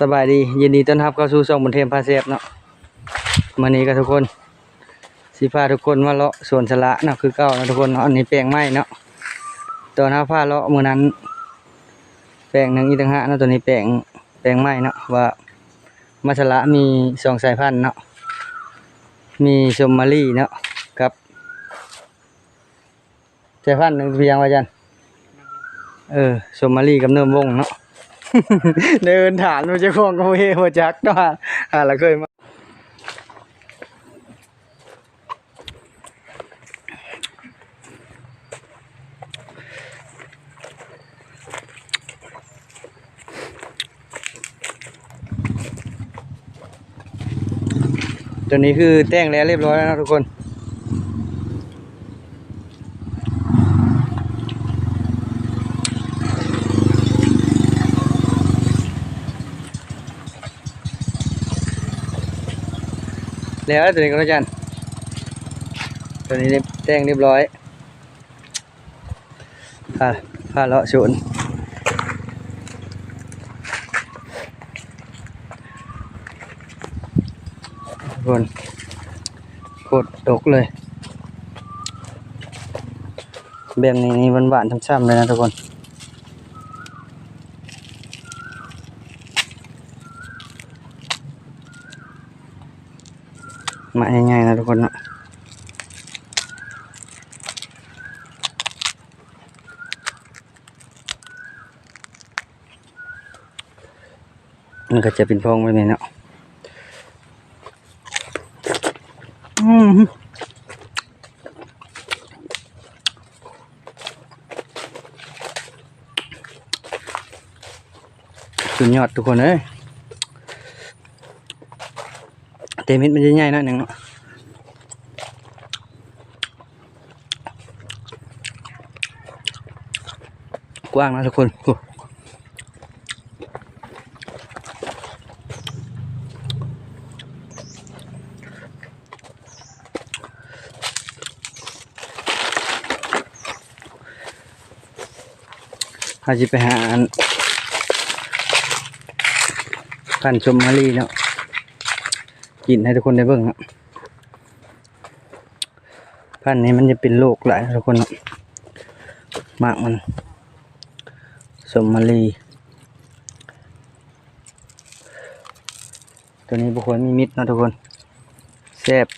สบายดียินดีต้อนรับเข้าสู่ช่องบนเทมพาเซฟเนาะมื้อนี้ก็ทุกคนสิพาทุกคนมาเลาะสวนสละเนาะคือเก่าเนาะทุกคนเนาะอันนี้แปลงไม้เนาะตอนเฮาพาเลาะมื้อนั้น แปลงหนึ่งอีกต่างหากเนาะตัวนี้แปลงแปลงไม้เนาะว่ามาสละมีสองสายพันธุ์เนาะมีชมมารีเนาะกับสายพันธุ์หนึ่งเพียงว่าจันเออชมมารีกับเนิมวงเนาะ เดินถามมันจะคงก็เฮหัวจักเนาะอ่าแล้วเคยมาตัวนี้คือแต่งแล้วเรียบร้อยแล้วนะทุกคน แล้วตัวนี้ก็แล้วกันตัวนี้เรียบแต่งเรียบร้อยผ่าผ่าเลาะสวนทุกคนโคตรดกเลยแบบนี้นี่หวานๆช่ำๆเลยนะทุกคน มาง่ายๆนะทุกคนเนาะมันก็จะเป็นพองไปเลยเนาะอืมสุดยอดทุกคนเอ้ยเตมิดมันจะใหญ่น่อยหนึ่งเนาะกว้างนะทุกคนอาจจะไปหาอันพันธุ์ชมมารีเนาะ กินให้ทุกคนได้เบิ่งครับพันนี้มันจะเป็นโรคหลายทุกคนมากมันสมมาลีตัวนี้บุคคลมีมิดนะทุกคนแซ่บ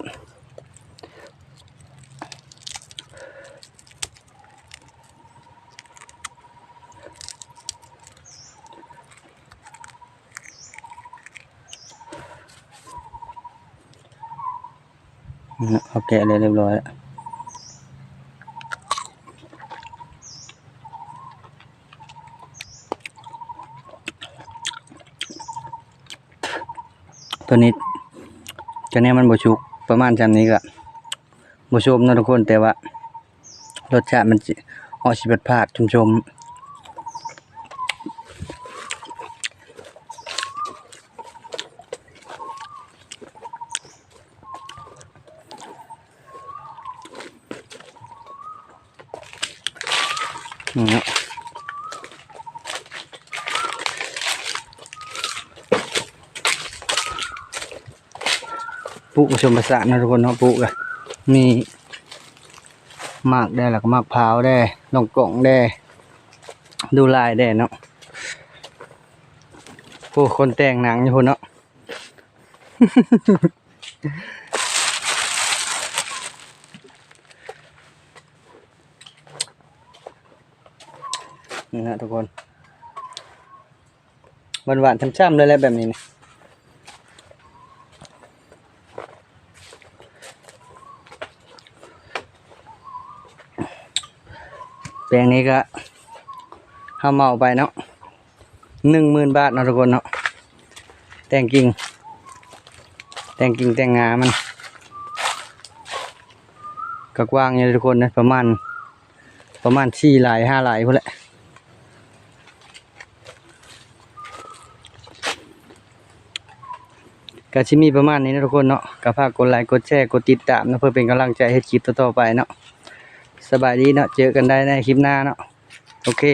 เอาแกะเลยเรียบร้อยแล้วตัวนี้ตัวนี้มันบชุกประมาณจำนี้ก็บชมนะทุกคนแต่ว่ารสชาติมันออกสิบดพาดชมชม นี่เนาะปลูกผสมผสานนะทุกคนเนาะปลูกอะมีมากได้แล้วก็มะพร้าวได้ลองกล่องได้ ดูลายได้เนาะโอ้คนแต่งหนังอยู่คนเนาะ นี่นะทุกคนหวานหวานช่ำๆเลยแหละแบบนี้นะแปลงนี้ก็ห้าเมาไปเนาะหนึ่งหมื่นบาทนะทุกคนเนาะแต่งกิ่งแต่งกิ่งแต่งงามันก็กว้างอยู่ยทุกคนนะประมาณประมาณสี่หลายห้าหลายพอแหละ ก็ชิมีประมาณนี้นะทุกคนเนาะก็ฝากกดไลค์กดแชร์กดติดตามนะเพื่อเป็นกำลังใจให้คลิปต่อๆไปเนาะสบายดีเนาะเจอกันได้ในคลิปหน้าเนาะโอเค